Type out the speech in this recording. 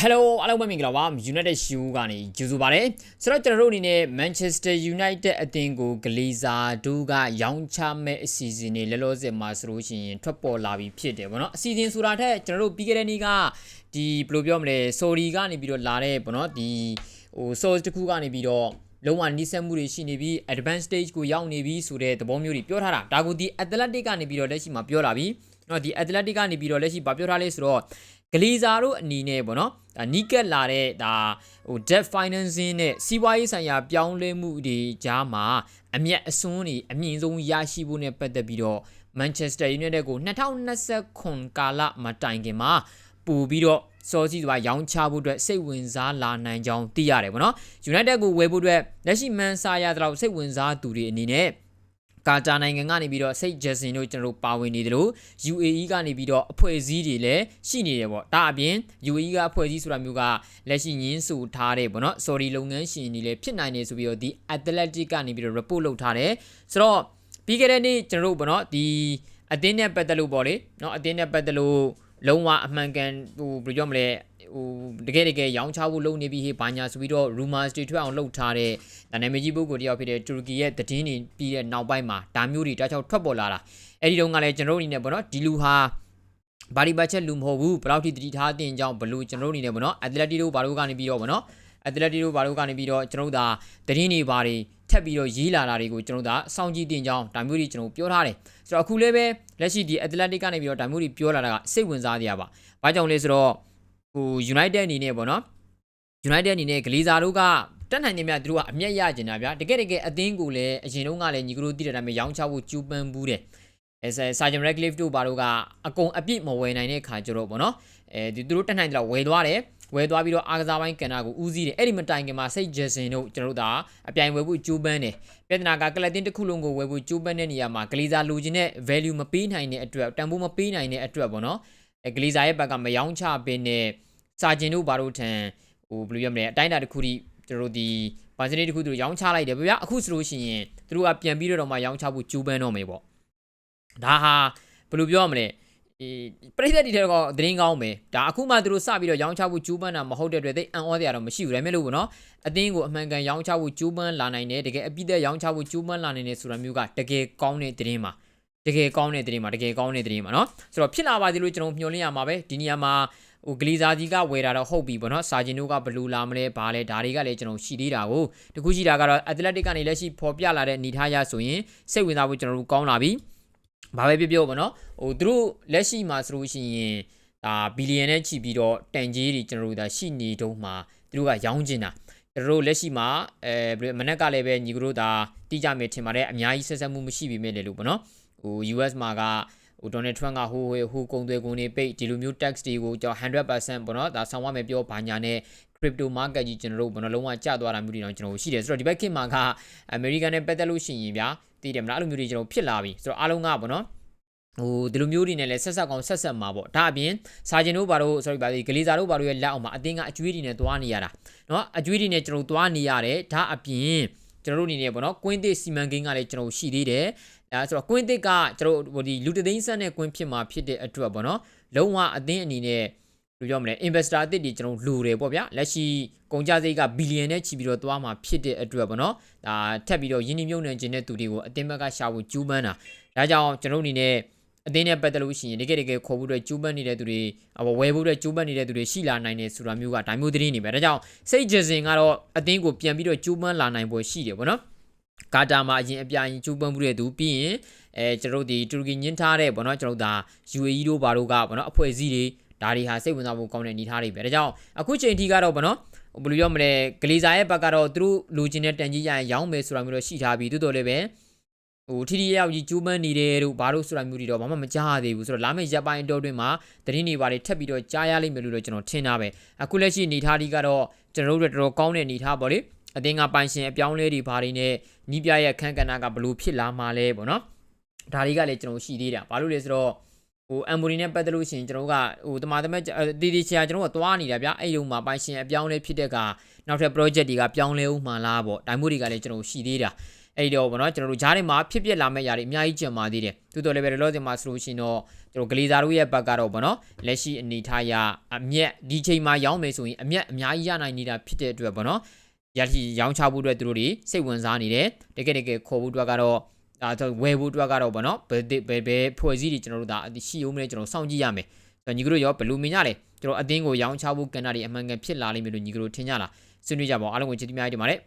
Hello အားလုံးပဲမင်္ဂလာပါ United Shoe ကနေကြိုဆိုပါရစေဆိုတော့ကျွန်တော်တို့အနေနဲ့ Manchester United အသင်းကို Glazer တို့ကရောင်းချမဲ့အစီအစဉ်တွေလောလောဆယ်မှာဆိုလို့ရှိရင်ထွက်ပေါ်လာပြီဖြစ်တယ်ဗောနော်အစီအစဉ်ဆိုတာထက်ကျွန်တော်တို့ပြီးခဲ့တဲ့နေ့ကဒီဘယ်လိုပြောမလဲ Sorry ကနေပြီးတော့လာတဲ့ဗောနော်ဒီဟို source တစ်ခုကနေပြီးတော့လုံးဝနှိစက်မှုတွေရှိနေပြီး advanced stage ကိုရောက်နေပြီဆိုတဲ့သဘောမျိုးတွေပြောထားတာဒါကိုဒီ athletic ကနေပြီးတော့လက်ရှိမှာပြောလာပြီเนาะဒီ athletic ကနေပြီးတော့လက်ရှိဗာပြောထားလဲဆိုတော့ဂလီဇာတို့အနေနဲ့ပေါ့နော် ဒါနီးကက်လာတဲ့ဒါဟို debt financing နဲ့စီးပွားရေးဆိုင်ရာပြောင်းလဲမှုတွေကြားမှာအမျက်အစွန်းတွေအမြင့်ဆုံးရရှိဖို့နဲ့ပတ်သက်ပြီးတော့ Manchester United ကို2029ကာလမှာတိုင်ခင်မှာပို့ပြီးတော့စောစီစွာရောင်းချဖို့အတွက်စိတ်ဝင်စားလာနိုင်ကြောင်းသိရတယ်ဗောနော် United ကိုဝယ်ဖို့အတွက်လက်ရှိမန်ဆာရတဲ့စိတ်ဝင်စားသူတွေအနေနဲ့ ကာတာနိုင်ငံကနေပြီးတော့စိတ်ဂျက်ဆင်တို့ကျွန်တော်တို့ပါဝင်နေတယ်လို့ UAE ကနေပြီးတော့အဖွဲ့အစည်းတွေလည်းရှိနေတယ်ပေါ့ဒါအပြင် UAE ကအဖွဲ့အစည်းဆိုတာမျိုးကလက်ရှိညင်းဆိုထားတဲ့ပေါ့နော် sorry လုပ်ငန်းရှင်တွေလည်းဖြစ်နိုင်တယ်ဆိုပြီးတော့ဒီ Athletic ကနေပြီးတော့ report လုပ်ထားတယ်ဆိုတော့ပြီးခဲ့တဲ့နေ့ကျွန်တော်တို့ပေါ့နော်ဒီအသင်းနဲ့ပတ်သက်လို့ပေါ့လေနော်အသင်းနဲ့ပတ်သက်လို့ လုံးဝအမှန်ကန်ဟိုဘယ်လိုပြောမလဲဟိုတကယ်တကယ်ရောင်းချဖို့လုပ်နေပြီဟေးဘာညာဆိုပြီးတော့ rumors တွေထွက်အောင်လုပ်ထားတဲ့ဒါနာမည်ကြီးပုဂ္ဂိုလ်တယောက်ဖြစ်တဲ့တူရကီရဲ့သတင်းတွေပြီးတဲ့နောက်ပိုင်းမှာဒါမျိုးတွေတခြားထွက်ပေါ်လာတာအဲ့ဒီတော့ကလည်းကျွန်တော်တို့အနေနဲ့ပေါ့နော်ဒီလူဟာဘာဒီဘတ်ချက်လူမဟုတ်ဘူးဘယ်လောက်ထိတတိထားတင်ကြောင်းဘလို့ကျွန်တော်တို့အနေနဲ့ပေါ့နော်အက်တလက်တီတို့ဘာလို့ကနေပြီးတော့ပေါ့နော်အက်တလက်တီတို့ဘာလို့ကနေပြီးတော့ကျွန်တော်တို့ဒါသတင်းတွေဘာတွေထပ်ပြီးတော့ရေးလာတာတွေကိုကျွန်တော်တို့ဒါစောင့်ကြည့်တင်ကြောင်းဒါမျိုးတွေကျွန်တော်ပြောထားတယ်ဆိုတော့အခုလည်းပဲ လက်ရှိဒီအက်တလက်တစ်ကနေပြီးတော့ဒါမျိုးတွေပြောလာတာကစိတ်ဝင်စားစရာပါဘာကြောင့်လဲဆိုတော့ဟို United အနေနဲ့ပေါ့နော် United အနေနဲ့ဂလီဇာတို့ကတက်နိုင်နေမြသူတို့ကအမျက်ရကျင်တာဗျာတကယ်တကယ်အသင်းကိုလည်းအရင်တုန်းကလည်းညီကတို့တည်တဲ့အတိုင်းပဲရောင်းချဖို့ကြိုးပမ်းဘူးတယ်အဲဆာဂျန်ရက်လစ်တို့ဘာတို့ကအကုန်အပြစ်မဝယ်နိုင်တဲ့ခါကျတော့ပေါ့နော်အဲဒီသူတို့တက်နိုင်တယ်လို့ဝယ်သွားတယ် ဝယ်သွားပြီးတော့အားကစားပိုင်းကန်နာကိုဦးစီးတယ်အဲ့ဒီမတိုင်ခင်မှာစိတ်ဂျက်စင်တို့ကျွန်တော်တို့ဒါအပြိုင်ဝယ်ဖို့ကြိုးပမ်းတယ်ပြဿနာကကလပ်တင်တစ်ခုလုံးကိုဝယ်ဖို့ကြိုးပမ်းတဲ့နေရာမှာဂလီဇာလိုချင်တဲ့ value မပေးနိုင်တဲ့အတွက်တန်ဖိုးမပေးနိုင်တဲ့အတွက်ပေါ့နော်အဲဂလီဇာရဲ့ဘက်ကမယောင်းချပင်းနဲ့စာဂျင်တို့ဘာတို့ထံဟိုဘယ်လိုရမလဲအတိုင်းအတာတစ်ခုထိကျွန်တော်တို့ဒီဘာစနေတစ်ခုသူတို့ရောင်းချလိုက်တယ်ဗျာအခုဆိုလို့ရှိရင်သူတို့ကပြန်ပြီးတော့မှရောင်းချဖို့ကြိုးပမ်းတော့မယ်ပေါ့ဒါဟာဘယ်လိုပြောရမလဲဒီ ပရိသတ်တွေတော့သတင်းကောင်းပဲဒါအခုမှသူတို့စပြီးတော့ရောင်းချဖို့ကြိုးပမ်းတာမဟုတ်တဲ့အတွက်သိအံ့ဩစရာတော့မရှိဘူးဒါပေမဲ့လို့ပေါ့နော်အသင်းကိုအမှန်ကန်ရောင်းချဖို့ကြိုးပမ်းလာနိုင်တယ်တကယ်အပိသက်ရောင်းချဖို့ကြိုးပမ်းလာနိုင်တယ်ဆိုတာမျိုးကတကယ်ကောင်းတဲ့သတင်းပါတကယ်ကောင်းတဲ့သတင်းပါတကယ်ကောင်းတဲ့သတင်းပါเนาะဆိုတော့ဖြစ်လာပါသေးလို့ကျွန်တော်မျှော်လင့်ရမှာပဲဒီနေရာမှာဟိုဂလီဇာကြီးကဝယ်တာတော့ဟုတ်ပြီပေါ့နော်စာဂျင်တို့ကဘလူလာမလဲဘာလဲဒါတွေကလည်းကျွန်တော်ရှိသေးတာကိုတခုရှိတာကတော့ athletic ကနေလက်ရှိပေါ်ပြလာတဲ့အနေထားရဆိုရင်စိတ်ဝင်စားဖို့ကျွန်တော်တို့ကောင်းလာပြီ ဘာပဲပြောပြောပေါ့နော်ဟိုသူတို့လက်ရှိမှာဆိုလို့ရှိရင်ဒါဘီလီယံနဲ့ချီပြီးတော့တန်ကြီးတွေကျွန်တော်တို့ဒါရှိနေတုံးမှာသူတို့ကရောင်းကျင်တာကျွန်တော်တို့လက်ရှိမှာအဲမနက်ကလည်းပဲညီကတို့ဒါတိကျမယ်ထင်ပါတယ်အများကြီးဆက်ဆက်မှုမရှိပြီမဲ့လေလို့ပေါ့နော်ဟို US မှာကဟို Donald Trump ကဟိုဟိုကုံသွဲကုန်နေပိတ်ဒီလိုမျိုး tax တွေကိုကြောင့်100%ပေါ့နော်ဒါဆောင်ရမယ်ပြောဘာညာနဲ့ crypto market ကြီးကျွန်တော်တို့ဘယ်နှလုံးဝကျသွားတာမျိုးတွေတော့ကျွန်တော်ရှိတယ်ဆိုတော့ဒီဘက်ခေတ်မှာက American နဲ့ပတ်သက်လို့ရှိရင်ဗျာတည်တယ်မလားအဲ့လိုမျိုးတွေကျွန်တော်ဖြစ်လာပြီဆိုတော့အားလုံးကပေါ့နော်ဟိုဒီလိုမျိုးတွေနဲ့လည်းဆက်ဆက်ကောင်းဆက်ဆက်မှာပေါ့ဒါအပြင်စာဂျင်တို့ဘာလို့ sorry ပါဒီဂလီဇာတို့ဘာလို့ရဲ့လက်အောင်မှာအတင်းကအကျွေးတွေနဲ့သွားနေရတာเนาะအကျွေးတွေနဲ့ကျွန်တော်သွားနေရတယ်ဒါအပြင်ကျွန်တော်တို့အနေနဲ့ပေါ့နော်ကွင်းသစ်စီမံကိန်းကလည်းကျွန်တော်ရှိသေးတယ်အဲဆိုတော့ကွင်းသစ်ကကျွန်တော်ဟိုဒီလူတသိန်းဆက်နဲ့ကွင်းဖြစ်မှာဖြစ်တဲ့အတွက်ပေါ့နော်လုံးဝအသင်းအနေနဲ့ဘယ် လိုပြောမလဲ investor အသစ်တွေကျွန်တော်လူတယ်ပေါ့ဗျာလက်ရှိကုန်ကြစိတ်ကဘီလီယံနဲ့ချီပြီးတော့သွားမှာဖြစ်တဲ့အတွက်ပေါ့နော်ဒါထပ်ပြီးတော့ယင်းနှမြုံနှံခြင်းတဲ့သူတွေကိုအသင်းဘက်ကရှာဖို့ကြိုးပမ်းတာဒါကြောင့်ကျွန်တော်အနေနဲ့အသင်းနဲ့ပတ်သက်လို့ရှိရင်တကယ်တကယ်ခေါ်ဖို့အတွက်ကျိုးပန်းနေတဲ့သူတွေဝယ်ဖို့အတွက်ကျိုးပန်းနေတဲ့သူတွေရှိလာနိုင်တယ်ဆိုတာမျိုးကဒါမျိုးသတင်းနေပဲဒါကြောင့်စိတ်ဂျစင်ကတော့အသင်းကိုပြန်ပြီးတော့ကျိုးပန်းလာနိုင်ပွဲရှိတယ်ပေါ့နော်ကာတာမှာအရင်အပြိုင်ကျိုးပန်းမှုတဲ့သူပြီးရင်အဲကျွန်တော်တို့ဒီတူရကီညင်းထားတဲ့ပေါ့နော်ကျွန်တော်တို့ဒါ UAE တို့ဘာတို့ကပေါ့နော်အဖွဲ့အစည်းတွေ ဒါတွေဟာစိတ်ဝင်စားဖို့ကောင်းတဲ့အနေထားတွေပဲဒါကြောင့်အခုချိန်ထိကတော့ပေါ့နော်ဘယ်လိုပြောမလဲဂလီဇာရဲ့ဘက်ကတော့သူတို့လူချင်းတဲ့တန်ကြီးရရင်ရောင်းမယ်ဆိုတာမျိုးတော့ရှိထားပြီးတိုးတော်လည်းပဲဟိုထီထီရောက်ကြီးကျူးမန်းနေတယ်တို့ဘာလို့ဆိုတာမျိုးတွေတော့ဘာမှမကြားရသေးဘူးဆိုတော့လာမယ့်ရက်ပိုင်းအတော်တွင်းမှာသတင်းတွေဘာတွေထပ်ပြီးတော့ကြားရလိမ့်မယ်လို့တော့ကျွန်တော်ထင်တာပဲအခုလက်ရှိနေထားဒီကတော့ကျွန်တော်တို့တော်တော်ကောင်းတဲ့နေထားပေါ့လေအတင်းကပိုင်ရှင်အပြောင်းလဲတွေဘာတွေနဲ့နီးပြရဲ့ခန်းကဏ္ဍကဘလို့ဖြစ်လာမှာလဲပေါ့နော်ဒါတွေကလည်းကျွန်တော်ရှိသေးတာဘာလို့လဲဆိုတော့ ဟိုအမ်ဘူရီနဲ့ပတ်သက်လို့ရှိရင်ကျွန်တော်ကဟိုတမာတမက်တီတီချာကျွန်တော်ကသွားနေတာဗျအဲ့ဒီမှာပိုင်ရှင်အပြောင်းလဲဖြစ်တဲ့ကနောက်ထပ် project တွေကပြောင်းလဲဦးမှလားပေါ့ဒါမျိုးတွေကလည်းကျွန်တော်ရှိသေးတာအဲ့တော့ဗောနော်ကျွန်တော်တို့ဂျားထဲမှာဖြစ်ပျက်လာမယ့်ຢာတွေအများကြီးကြံပါသေးတယ်တိုးတော်လည်းပဲလောဆယ်မှာဆိုလို့ရှိရင်တော့ကျွန်တော်ဂလီဇာတို့ရဲ့ဘက်ကတော့ဗောနော်လက်ရှိအနေထားရအမျက်ဒီချိန်မှာရောင်းမယ်ဆိုရင်အမျက်အများကြီးရနိုင်နေတာဖြစ်တဲ့အတွက်ဗောနော်ရရှိရောင်းချဖို့အတွက်သူတို့တွေစိတ်ဝင်စားနေတယ်တကယ်တကယ်ခေါ်ဖို့အတွက်ကတော့ ဒါဆိုဝယ်ဖို့အတွက်ကတော့ဗောနော်ဘယ်ဘယ်ဘယ်ဖွဲ့စည်းတွေကျွန်တော်တို့ဒါရှိအောင်မလဲကျွန်တော်စောင့်ကြည့်ရမယ်ဆိုတော့ညီကတို့ရောဘယ်လိုမြင်ကြလဲကျွန်တော်အတင်းကိုရောင်းချဖို့ကန်တာတွေအမှန်ကန်ဖြစ်လာလိမ့်မယ်လို့ညီကတို့ထင်ကြလားဆွေးနွေးကြပါဦးအားလုံးကိုကျေးဇူးများတင်ပါတယ်